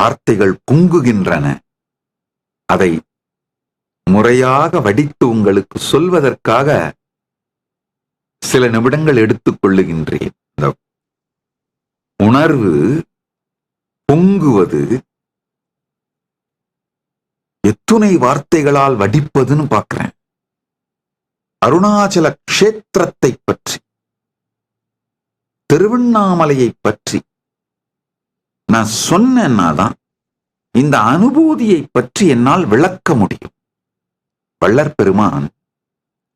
வார்த்தைகள் பொங்குகின்றன. அதை முறையாக வடித்து உங்களுக்கு சொல்வதற்காக சில நிமிடங்கள் எடுத்துக் கொள்ளுகின்றேன். இந்த உணர்வு பொங்குவது எத்துணை வார்த்தைகளால் வடிப்பதுன்னு பார்க்கிறேன். அருணாச்சல கஷேத்திரத்தை பற்றி திருவண்ணாமலையை பற்றி நான் சொன்னேன்னா தான் இந்த அனுபூதியை பற்றி என்னால் விளக்க முடியும். வள்ளற் பெருமான்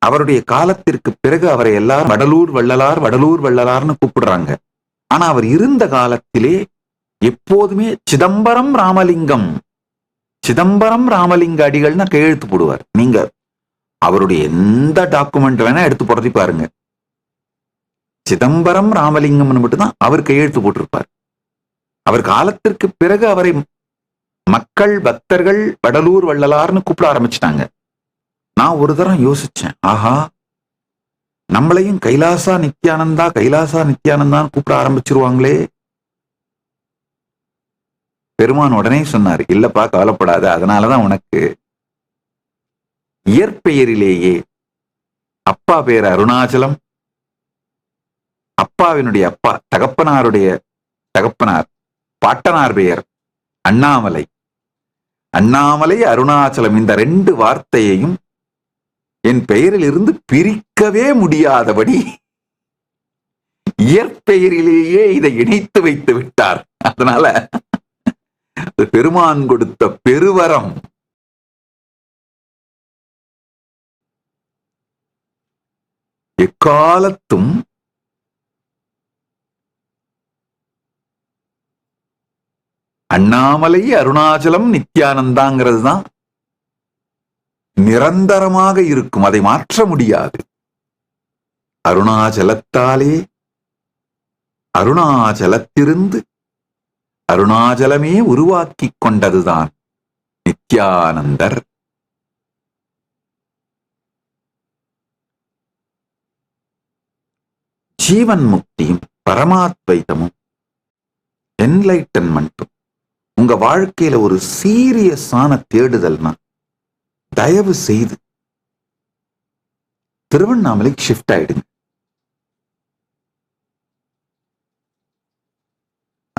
அவருடைய காலத்திற்கு பிறகு அவரை எல்லாரும் வடலூர் வள்ளலார் வடலூர் வள்ளலார்னு கூப்பிடுறாங்க. ஆனா அவர் இருந்த காலத்திலே எப்போதுமே சிதம்பரம் ராமலிங்கம் சிதம்பரம் ராமலிங்க அடிகள்னா கையெழுத்து போடுவார். நீங்க அவருடைய எந்த டாக்குமெண்ட் வேணா எடுத்து புரட்டி பாருங்க. சிதம்பரம் ராமலிங்கம்னு மட்டும்தான் அவர் கையெழுத்து போட்டிருப்பார். அவர் காலத்திற்கு பிறகு அவரை மக்கள் பக்தர்கள் வடலூர் வள்ளலார்னு கூப்பிட ஆரம்பிச்சிட்டாங்க. நான் ஒரு தரம் யோசிச்சேன். ஆஹா நம்மளையும் கைலாசா நித்யானந்தா கைலாசா நித்யானந்தான்னு கூப்பிட ஆரம்பிச்சிருவாங்களே. பெருமான் உடனே சொன்னார் இல்லப்பா கவலைப்படாத அதனாலதான் உனக்கு இயற்பெயரிலேயே அப்பா பேர் அருணாச்சலம் அப்பாவினுடைய அப்பா தகப்பனாருடைய தகப்பனார். பாட்டனார் பெயர் அண்ணாமலை. அண்ணாமலை அருணாச்சலம் இந்த ரெண்டு வார்த்தையையும் என் பெயரில் இருந்து பிரிக்கவே முடியாதபடி இயற்பெயரிலேயே இதை இணைத்து வைத்து விட்டார். அதனால பெருமான் கொடுத்த பெருவரம். எக்காலத்தும் அண்ணாமலை அருணாச்சலம் நித்யானந்தாங்கிறது தான் நிரந்தரமாக இருக்கும். அதை மாற்ற முடியாது. அருணாச்சலத்தாலே அருணாச்சலத்திருந்து அருணாச்சலமே உருவாக்கி கொண்டதுதான் நித்யானந்தர். ஜீவன் முக்தியும் பரமாத்வைதமும் என்லைட்டன்மெண்ட்டும் உங்க வாழ்க்கையில ஒரு சீரியஸான தேடுதல்னா தயவு செய்து திருவண்ணாமலைக்கு ஷிஃப்ட் ஆயிடுங்க.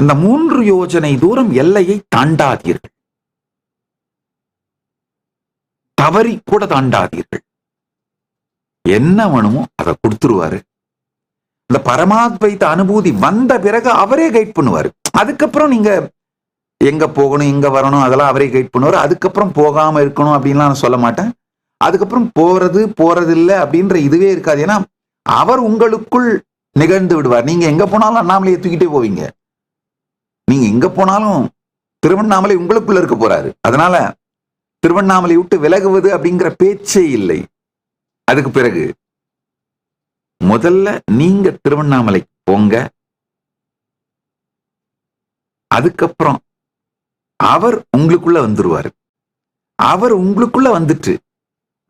அந்த மூன்று யோஜனை தூரம் எல்லையை தாண்டாதீர்கள். தவறி கூட தாண்டாதீர்கள். என்ன வேணுமோ அதை கொடுத்துருவாரு. இந்த பரமாத்வைத்த அனுபூதி வந்த பிறகு அவரே கைட் பண்ணுவாரு. அதுக்கப்புறம் நீங்க எங்க போகணும் எங்கே வரணும் அதெல்லாம் அவரே கைட் பண்ணுவார். அதுக்கப்புறம் போகாம இருக்கணும் அப்படின்லாம் நான் சொல்ல மாட்டேன். அதுக்கப்புறம் போறது போறது இல்லை அப்படின்ற இதுவே இருக்காது. ஏன்னா அவர் உங்களுக்குள் நிகழ்ந்து விடுவார். நீங்க எங்க போனாலும் அண்ணாமலையை தூக்கிட்டே போவீங்க. நீங்க எங்க போனாலும் திருவண்ணாமலை உங்களுக்குள்ள இருக்க போறாரு. அதனால திருவண்ணாமலை விட்டு விலகுவது அப்படிங்கிற பேச்சே இல்லை. அதுக்கு பிறகு முதல்ல நீங்க திருவண்ணாமலைக்கு போங்க. அதுக்கப்புறம் அவர் உங்களுக்குள்ள வந்துருவாரு. அவர் உங்களுக்குள்ள வந்துட்டு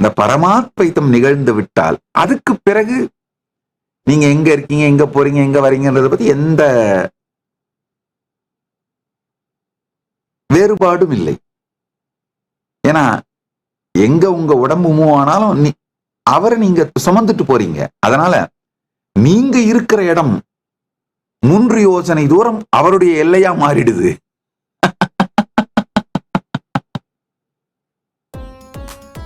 இந்த பரமாத்பைத்தம் நிகழ்ந்து விட்டால் அதுக்கு பிறகு நீங்க எங்க இருக்கீங்க எங்க போறீங்க எங்க வரீங்கன்றத பத்தி எந்த வேறுபாடும் இல்லை. ஏன்னா எங்க உங்க உடம்பு மூவ் ஆனாலும் நீ அவரை நீங்க சுமந்துட்டு போறீங்க. அதனால நீங்க இருக்கிற இடம் மூன்று யோசனை தூரம் அவருடைய எல்லையா மாறிடுது.